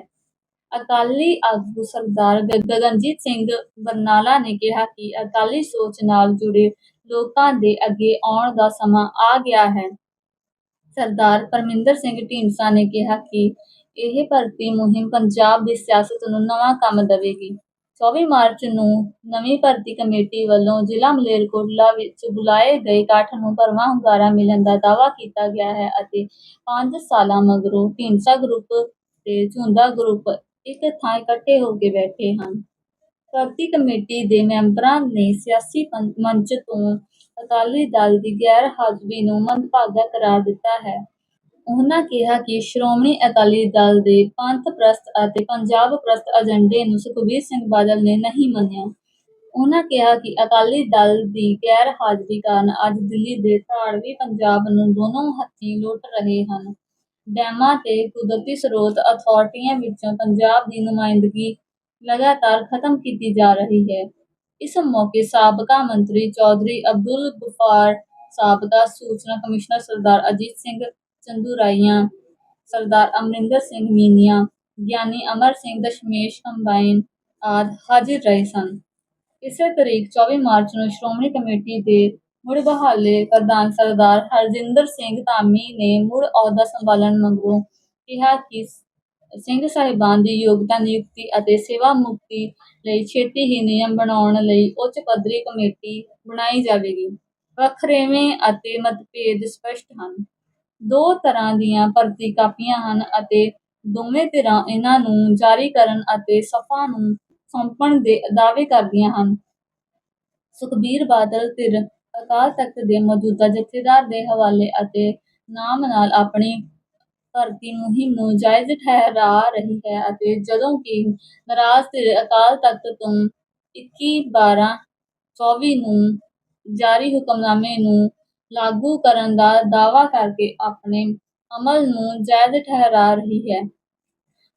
S1: ਅਕਾਲੀ ਆਗੂ ਸਰਦਾਰ ਗਗਨਜੀਤ ਸਿੰਘ ਬਰਨਾਲਾ ਨੇ ਕਿਹਾ ਕਿ ਅਕਾਲੀ ਸੋਚ ਨਾਲ ਜੁੜੇ ਲੋਕਾਂ ਦੇ ਅੱਗੇ ਆਉਣ ਦਾ ਸਮਾਂ ਆ ਗਿਆ ਹੈ। ਸਰਦਾਰ ਪਰਮਿੰਦਰ ਸਿੰਘ ਢੀਂਡਸਾ ਨੇ ਕਿਹਾ ਕਿ ਇਹ ਭਰਤੀ ਮੁਹਿੰਮ ਪੰਜਾਬ ਦੀ ਸਿਆਸਤ ਨੂੰ ਨਵਾਂ ਕੰਮ ਦੇਵੇਗੀ। ਚੌਵੀ ਮਾਰਚ ਨੂੰ ਨਵੀਂ ਭਰਤੀ ਕਮੇਟੀ ਵੱਲੋਂ ਜ਼ਿਲ੍ਹਾ ਮਲੇਰਕੋਟਲਾ ਵਿੱਚ ਬੁਲਾਏ ਗਏ ਇਕੱਠ ਨੂੰ ਭਰਵਾਂ ਹੁੰਗਾਰਾ ਮਿਲਣ ਦਾ ਦਾਅਵਾ ਕੀਤਾ ਗਿਆ ਹੈ ਅਤੇ ਪੰਜ ਸਾਲਾਂ ਮਗਰੋਂ ਢੀਂਡਸਾ ਗਰੁੱਪ ਤੇ ਝੂੰਦਾ ਗਰੁੱਪ ਇੱਕ ਥਾਂ ਇਕੱਠੇ ਹੋ ਕੇ ਬੈਠੇ ਹਨ। ਭਰਤੀ ਕਮੇਟੀ ਦੇ ਮੈਂਬਰਾਂ ਨੇ ਸਿਆਸੀ ਮੰਚ ਤੋਂ ਅਕਾਲੀ ਦਲ ਦੀ ਗੈਰ ਹਾਜ਼ਰੀ ਨੂੰ ਮੰਦਭਾਗਾ ਕਰਾਰ ਦਿੱਤਾ ਹੈ। ਉਨ੍ਹਾਂ ਕਿਹਾ ਕਿ ਸ਼੍ਰੋਮਣੀ ਅਕਾਲੀ ਦਲ ਦੇ ਪੰਥ ਪ੍ਰਸਤ ਅਤੇ ਪੰਜਾਬ ਪ੍ਰਸਤ ਏਜੰਡੇ ਨੂੰ ਸੁਖਬੀਰ ਸਿੰਘ ਬਾਦਲ ਨੇ ਨਹੀਂ ਮੰਨਿਆ। ਉਨ੍ਹਾਂ ਕਿਹਾ ਕਿ ਅਕਾਲੀ ਦਲ ਦੀ ਗੈਰ ਹਾਜ਼ਰੀ ਕਾਰਨ ਅੱਜ ਦਿੱਲੀ ਦੇ ਧਾੜਵੀ ਪੰਜਾਬ ਨੂੰ ਦੋਵੇਂ ਹੱਥੀਂ ਲੁੱਟ ਰਹੇ ਹਨ। ਡੈਮਾਂ ਤੇ ਕੁਦਰਤੀ ਸਰੋਤ ਅਥਾਰਟੀਆਂ ਵਿੱਚੋਂ ਪੰਜਾਬ ਦੀ ਨੁਮਾਇੰਦਗੀ ਲਗਾਤਾਰ ਖਤਮ ਕੀਤੀ ਜਾ ਰਹੀ ਹੈ। ਇਸ ਮੌਕੇ ਸਾਬਕਾ ਮੰਤਰੀ ਚੌਧਰੀ ਅਬਦੁਲ ਗਫਾਰ, ਸਾਬਕਾ ਸੂਚਨਾ ਕਮਿਸ਼ਨਰ ਸਰਦਾਰ ਅਜੀਤ ਸਿੰਘ ਚੰਦੂਰਾਈਆ, ਸਰਦਾਰ ਅਮਰਿੰਦਰ ਸਿੰਘ ਮੀਨੀਆਂ, ਗਿਆਨੀ ਅਮਰ ਸਿੰਘ ਦਸ਼ਮੇਸ਼ ਕੰਬਾਈਨ ਆਦਿ ਹਾਜ਼ਰ ਰਹੇ ਸਨ। ਇਸੇ ਤਰੀਕ ਚੌਵੀ ਮਾਰਚ ਨੂੰ ਸ਼੍ਰੋਮਣੀ ਕਮੇਟੀ ਦੇ ਮੁੜ ਬਹਾਲੇ ਪ੍ਰਧਾਨ ਸਰਦਾਰ ਹਰਜਿੰਦਰ ਸਿੰਘ ਧਾਮੀ ਨੇ ਮੁੜ ਅਹੁਦਾ ਸੰਭਾਲਣ ਮਗਰੋਂ ਕਿਹਾ ਕਿ ਸਿੰਘ ਸਾਹਿਬਾਨ ਦੀ ਯੋਗਤਾ ਨਿਯੁਕਤੀ ਅਤੇ ਸੇਵਾ ਮੁਕਤੀ ਲਈ ਛੇਤੀ ਹੀ ਨਿਯਮ ਬਣਾਉਣ ਲਈ ਉੱਚ ਪੱਧਰੀ ਕਮੇਟੀ ਬਣਾਈ ਜਾਵੇਗੀ। ਵੱਖਰੇਵੇਂ ਅਤੇ ਮਤਭੇਦ ਸਪਸ਼ਟ ਹਨ। ਦੋ ਤਰ੍ਹਾਂ ਦੀਆਂ ਭਰਤੀ ਕਾਪੀਆਂ ਹਨ ਅਤੇ ਦੋਵੇਂ ਧਿਰਾਂ ਇਨ੍ਹਾਂ ਨੂੰ ਜਾਰੀ ਕਰਨ ਅਤੇ ਸਭਾ ਨੂੰ ਸੌਂਪਣ ਦੇ ਦਾਅਵੇ ਕਰਦੀਆਂ ਹਨ। ਸੁਖਬੀਰ ਬਾਦਲ ਧਿਰ ਅਕਾਲ ਤਖ਼ਤ ਦੇ ਮੌਜੂਦਾ ਜਥੇਦਾਰ ਦੇ ਹਵਾਲੇ ਅਤੇ ਨਾਮ ਨਾਲ ਆਪਣੀ ਭਰਤੀ ਮੁਹਿੰਮ ਨੂੰ ਜਾਇਜ਼ ਠਹਿਰਾ ਰਹੀ ਹੈ ਅਤੇ ਜਦੋਂ ਕਿ ਨਾਰਾਜ਼ ਧਿਰ ਅਕਾਲ ਤਖ਼ਤ ਤੋਂ ਇੱਕੀ ਬਾਰਾਂ ਚੌਵੀ ਨੂੰ ਜਾਰੀ ਹੁਕਮਨਾਮੇ ਨੂੰ ਲਾਗੂ ਕਰਨ ਦਾ ਦਾਅਵਾ ਕਰਕੇ ਆਪਣੇ ਅਮਲ ਨੂੰ ਜਾਇਜ਼ ਠਹਿਰਾ ਰਹੀ ਹੈ।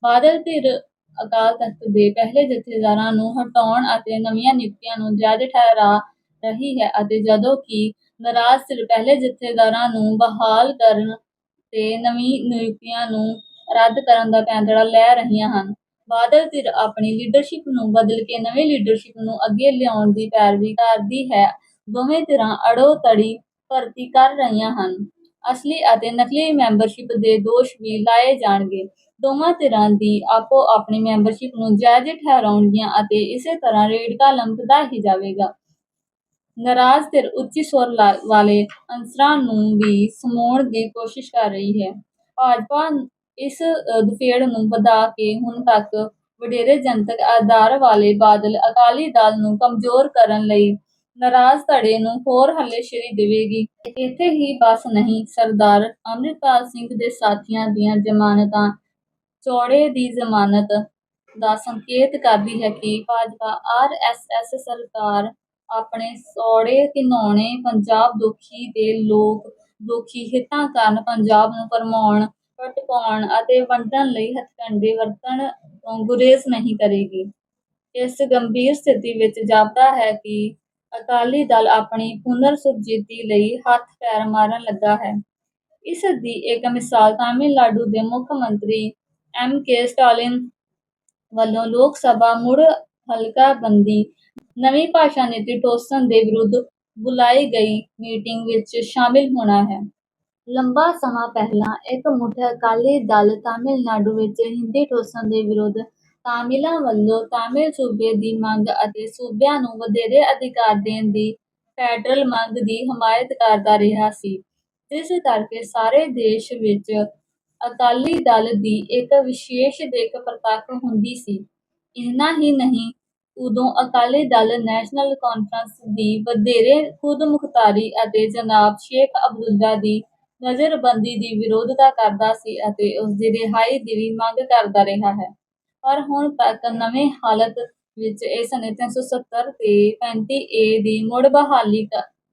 S1: ਬਾਦਲ ਧਿਰ ਅਕਾਲ ਤਖਤ ਦੇ ਪਹਿਲੇ ਜਥੇਦਾਰਾਂ ਨੂੰ ਹਟਾਉਣ ਅਤੇ ਨਵੀਆਂ ਨਿਯੁਕਤੀਆਂ ਨੂੰ ਜਾਇਜ਼ ਠਹਿਰਾ ਰਹੀ ਹੈ ਅਤੇ ਜਦੋਂ ਕਿ ਨਾਰਾਜ਼ ਧਿਰ ਪਹਿਲੇ ਜਥੇਦਾਰਾਂ ਨੂੰ ਬਹਾਲ ਕਰਨ ਤੇ ਨਵੀਂ ਨਿਯੁਕਤੀਆਂ ਨੂੰ ਰੱਦ ਕਰਨ ਦਾ ਪੈਂਦੜਾ ਲੈ ਰਹੀਆਂ ਹਨ, ਬਾਦਲ ਧਿਰ ਆਪਣੀ ਲੀਡਰਸ਼ਿਪ ਨੂੰ ਬਦਲ ਕੇ ਨਵੀਂ ਲੀਡਰਸ਼ਿਪ ਨੂੰ ਅੱਗੇ ਲਿਆਉਣ ਦੀ ਪੈਰਵੀ ਕਰਦੀ ਹੈ। ਦੋਵੇਂ ਧਿਰਾਂ ਅੜੋ ਤੜੀ ਭਰਤੀ ਕਰ ਰਹੀਆਂ ਹਨ। ਅਸਲੀ ਅਤੇ ਨਕਲੀ ਮੈਂਬਰਸ਼ਿਪ ਦੇ ਦੋਸ਼ ਵੀ ਲਾਏ ਜਾਣਗੇ। ਦੋਵਾਂ ਧਿਰਾਂ ਦੀ ਆਪੋ ਆਪਣੀ ਮੈਂਬਰਸ਼ਿਪ ਨੂੰ ਜਾਇਜ਼ ਠਹਿਰਾਉਣਗੀਆਂ ਅਤੇ ਇਸੇ ਤਰ੍ਹਾਂ ਰੇੜਕਾ ਲੰਘਦਾ ਹੀ ਜਾਵੇਗਾ। ਨਾਰਾਜ਼ ਧਿਰ ਉੱਚੀ ਸੁਰ ਲਾ- ਵਾਲੇ ਅਨਸਰਾਂ ਨੂੰ ਵੀ ਸਮਾਉਣ ਦੀ ਕੋਸ਼ਿਸ਼ ਕਰ ਰਹੀ ਹੈ। ਭਾਜਪਾ ਇਸ ਦੁਫੇੜ ਨੂੰ ਵਧਾ ਕੇ ਹੁਣ ਤੱਕ ਵਡੇਰੇ ਜਨਤਕ ਆਧਾਰ ਵਾਲੇ ਬਾਦਲ ਅਕਾਲੀ ਦਲ ਨੂੰ ਕਮਜ਼ੋਰ ਕਰਨ ਲਈ ਨਾਰਾਜ਼ ਧੜੇ ਨੂੰ ਹੋਰ ਹੱਲੇਸ਼ੇਰੀ ਦੇਵੇਗੀ। ਇੱਥੇ ਹੀ ਬਸ ਨਹੀਂ, ਸਰਦਾਰ ਅੰਮ੍ਰਿਤਪਾਲ ਸਿੰਘ ਦੇ ਸਾਥੀਆਂ ਦੀਆਂ ਜ਼ਮਾਨਤਾਂ, ਚੌੜੇ ਦੀ ਜ਼ਮਾਨਤ ਦਾ ਸੰਕੇਤ ਕਰਦੀ ਹੈ ਕਿ ਭਾਜਪਾ ਆਰਐਸਐਸ ਸਰਕਾਰ ਆਪਣੇ ਸੌੜੇ ਘਿਨਾਉਣੇ ਪੰਜਾਬ ਦੁਖੀ ਦੇ ਲੋਕ ਦੁਖੀ ਹਿੱਤਾਂ ਕਾਰਨ ਪੰਜਾਬ ਨੂੰ ਭਰਮਾਉਣ ਭਟਕਾਉਣ ਅਤੇ ਵੰਡਣ ਲਈ ਹਥਕੰਡੇ ਵਰਤਣ ਤੋਂ ਗੁਰੇਜ਼ ਨਹੀਂ ਕਰੇਗੀ। ਇਸ ਗੰਭੀਰ ਸਥਿਤੀ ਵਿੱਚ ਜਾਪਦਾ ਹੈ ਕਿ ਅਕਾਲੀ ਦਲ ਆਪਣੀ ਪੁਨਰ ਸੁਰਜੀਤੀ ਲਈ ਹੱਥ ਪੈਰ ਮਾਰਨ ਲੱਗਾ ਹੈ। ਇਸ ਦੀ ਇੱਕ ਮਿਸਾਲ ਤਾਮਿਲਨਾਡੂ ਦੇ ਮੁੱਖ ਮੰਤਰੀ ਐਮ ਕੇ ਸਟਾਲਿਨ ਵੱਲੋਂ ਲੋਕ ਸਭਾ ਮੁੜ ਹਲਕਾ ਬੰਦੀ ਨਵੀਂ ਭਾਸ਼ਾ ਨੀਤੀ ਟੋਸਨ ਦੇ ਵਿਰੁੱਧ ਬੁਲਾਈ ਗਈ ਮੀਟਿੰਗ ਵਿੱਚ ਸ਼ਾਮਿਲ ਹੋਣਾ ਹੈ। ਲੰਬਾ ਸਮਾਂ ਪਹਿਲਾਂ ਇੱਕ ਮੁੱਠ ਅਕਾਲੀ ਦਲ ਤਾਮਿਲਨਾਡੂ ਵਿੱਚ ਹਿੰਦੀ ਟੋਸਨ ਦੇ ਵਿਰੁੱਧ ਤਾਮਿਲਾਂ ਵੱਲੋਂ ਤਾਮਿਲ ਸੂਬੇ ਦੀ ਮੰਗ ਅਤੇ ਸੂਬਿਆਂ ਨੂੰ ਵਧੇਰੇ ਅਧਿਕਾਰ ਦੇਣ ਦੀ ਫੈਡਰਲ ਮੰਗ ਦੀ ਹਮਾਇਤ ਕਰਦਾ ਰਿਹਾ ਸੀ। ਜਿਸ ਕਰਕੇ ਸਾਰੇ ਦੇਸ਼ ਵਿੱਚ ਅਕਾਲੀ ਦਲ ਦੀ ਇੱਕ ਵਿਸ਼ੇਸ਼ ਦਿੱਖ ਪ੍ਰਤੱਖ ਹੁੰਦੀ ਸੀ। ਇੰਨਾ ਹੀ ਨਹੀਂ, ਉਦੋਂ ਅਕਾਲੀ ਦਲ ਨੈਸ਼ਨਲ ਕਾਨਫਰੰਸ ਦੀ ਵਧੇਰੇ ਖੁਦਮੁਖਤਾਰੀ ਅਤੇ ਜਨਾਬ ਸ਼ੇਖ ਅਬਦੁੱਲਾ ਦੀ ਨਜ਼ਰਬੰਦੀ ਦੀ ਵਿਰੋਧਤਾ ਕਰਦਾ ਸੀ ਅਤੇ ਉਸ ਦੀ ਰਿਹਾਈ ਦੀ ਵੀ ਮੰਗ ਕਰਦਾ ਰਿਹਾ ਹੈ। ਪਰ ਹੁਣ ਤੱਕ ਨਵੇਂ ਹਾਲਤ ਵਿੱਚ ਇਸ ਨੇ 370 ਤੇ 35 ਦੀ ਮੁੜ ਬਹਾਲੀ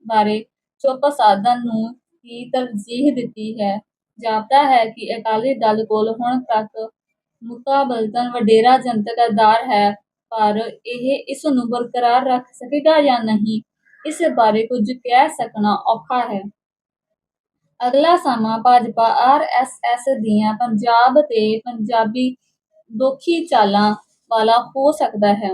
S1: ਬਾਰੇ ਚੁੱਪ ਸਾਧਨ ਨੂੰ ਹੀ ਤਰਜੀਹ ਦਿੱਤੀ ਹੈ। ਜਾਪਦਾ ਹੈ ਕਿ ਅਕਾਲੀ ਦਲ ਕੋਲ ਹੁਣ ਤੱਕ ਮੁਕਾਬਲਤਨ ਵਡੇਰਾ ਜਨਤਕ ਆਧਾਰ ਹੈ, ਪਰ ਇਹ ਇਸ ਨੂੰ ਬਰਕਰਾਰ ਰੱਖ ਸਕੇਗਾ ਜਾਂ ਨਹੀਂ, ਇਸ ਬਾਰੇ ਕੁਝ ਕਹਿ ਸਕਣਾ ਔਖਾ ਹੈ। ਅਗਲਾ ਸਮਾਂ ਭਾਜਪਾ ਆਰਐਸਐਸ ਦੀਆਂ ਪੰਜਾਬ ਤੇ ਪੰਜਾਬੀ ਦੋਖੀ ਚਾਲਾਂ ਵਾਲਾ ਹੋ ਸਕਦਾ ਹੈ।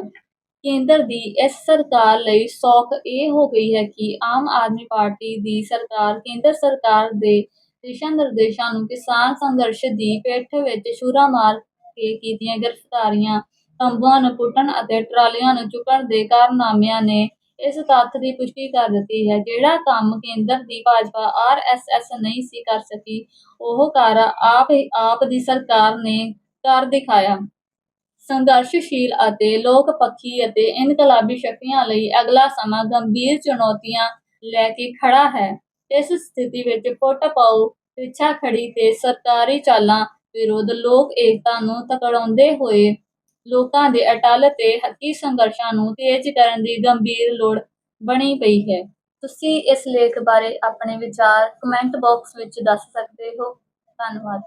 S1: ਕੇਂਦਰ ਦੀ ਇਸ ਸਰਕਾਰ ਲਈ ਸੌਖ ਇਹ ਹੋ ਗਈ ਹੈ ਕਿ ਆਮ ਆਦਮੀ ਪਾਰਟੀ ਦੀ ਸਰਕਾਰ ਕੇਂਦਰ ਸਰਕਾਰ ਦੇ ਦਿਸ਼ਾ ਨਿਰਦੇਸ਼ਾਂ ਨੂੰ ਕਿਸਾਨ ਸੰਘਰਸ਼ ਦੀ ਪਿੱਠ ਵਿੱਚ ਛੁਰਾ ਮਾਰ ਕੇ ਕੀਤੀਆਂ ਗ੍ਰਿਫਤਾਰੀਆਂ ਤੰਬੂਆਂ ਨੂੰ ਪੁੱਟਣ ਅਤੇ ਟਰਾਲੀਆਂ ਨੂੰ ਚੁੱਕਣ ਦੇ ਕਾਰਨਾਮਿਆਂ ਨੇ ਇਸ ਤੱਥ ਦੀ ਪੁਸ਼ਟੀ ਕਰ ਦਿੱਤੀ ਹੈ। ਜਿਹੜਾ ਕੰਮ ਕੇਂਦਰ ਦੀ ਭਾਜਪਾ ਆਰਐਸਐਸ ਨਹੀਂ ਸੀ ਕਰ ਸਕੀ, ਉਹ ਕਾਰਾ ਆਪ ਆਪ ਦੀ ਸਰਕਾਰ ਨੇ ਕਰ ਦਿਖਾਇਆ। ਸੰਘਰਸ਼ਸ਼ੀਲ ਅਤੇ ਲੋਕ ਪੱਖੀ ਅਤੇ ਇਨਕਲਾਬੀ ਸ਼ਕਤੀਆਂ ਲਈ ਅਗਲਾ ਸਮਾਂ ਗੰਭੀਰ ਚੁਣੌਤੀਆਂ ਲੈ ਕੇ ਖੜਾ ਹੈ। ਇਸ ਸਥਿਤੀ ਵਿੱਚ ਫੁੱਟ ਪਾਉ ਪਿੱਛਾ ਖੜੀ ਤੇ ਸਰਕਾਰੀ ਚਾਲਾਂ ਵਿਰੁੱਧ ਲੋਕ ਏਕਤਾ ਨੂੰ ਤਕੜਾਉਂਦੇ ਹੋਏ ਲੋਕਾਂ ਦੇ ਅਟਲ ਤੇ ਹੱਕੀ ਸੰਘਰਸ਼ਾਂ ਨੂੰ ਤੇਜ਼ ਕਰਨ ਦੀ ਗੰਭੀਰ ਲੋੜ ਬਣੀ ਪਈ ਹੈ। ਤੁਸੀਂ ਇਸ ਲੇਖ ਬਾਰੇ ਆਪਣੇ ਵਿਚਾਰ ਕਮੈਂਟ ਬਾਕਸ ਵਿੱਚ ਦੱਸ ਸਕਦੇ ਹੋ। ਧੰਨਵਾਦ।